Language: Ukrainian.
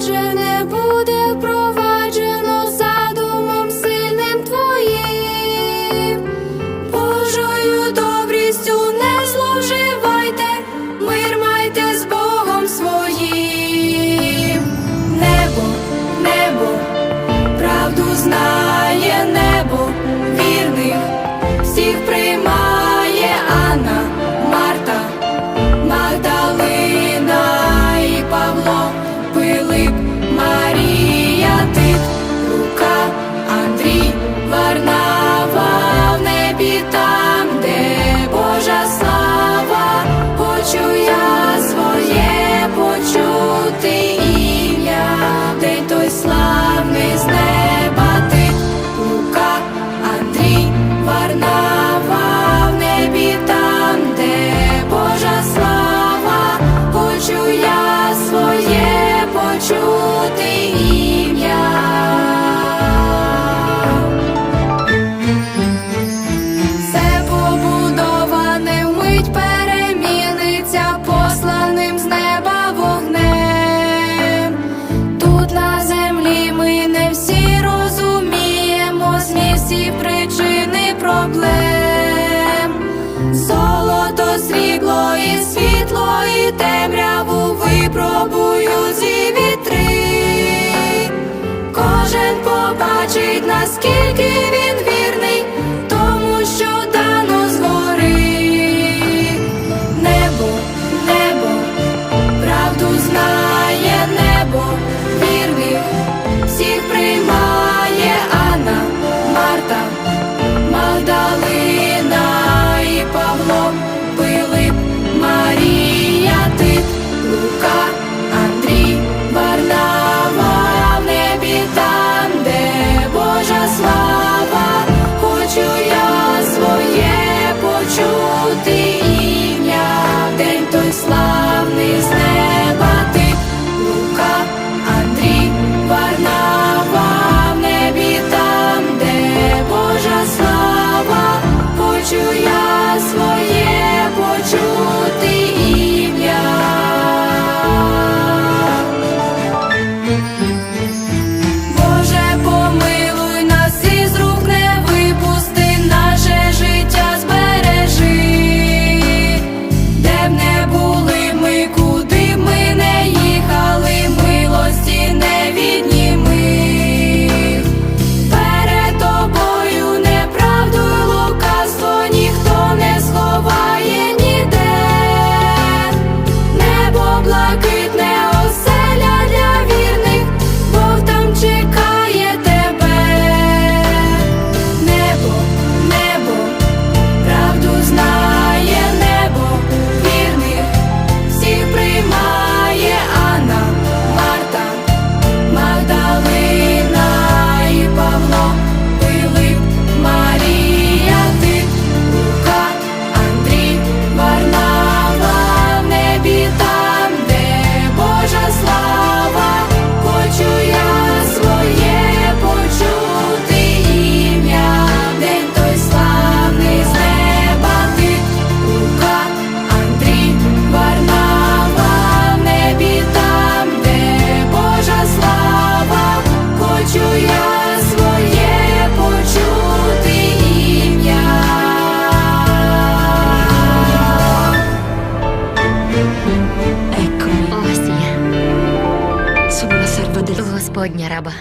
children славний з неба ти, Лука, Андрій, Варнава в небі там, де Божа слава, хочу я своє почу. пекло і світло, і темряву випробую зі вітри, кожен побачить, наскільки він вірний, тому що дано згори небо, небо, правду знає небо, вірних всіх приймає. Eccomi. Ось я. Господня раба.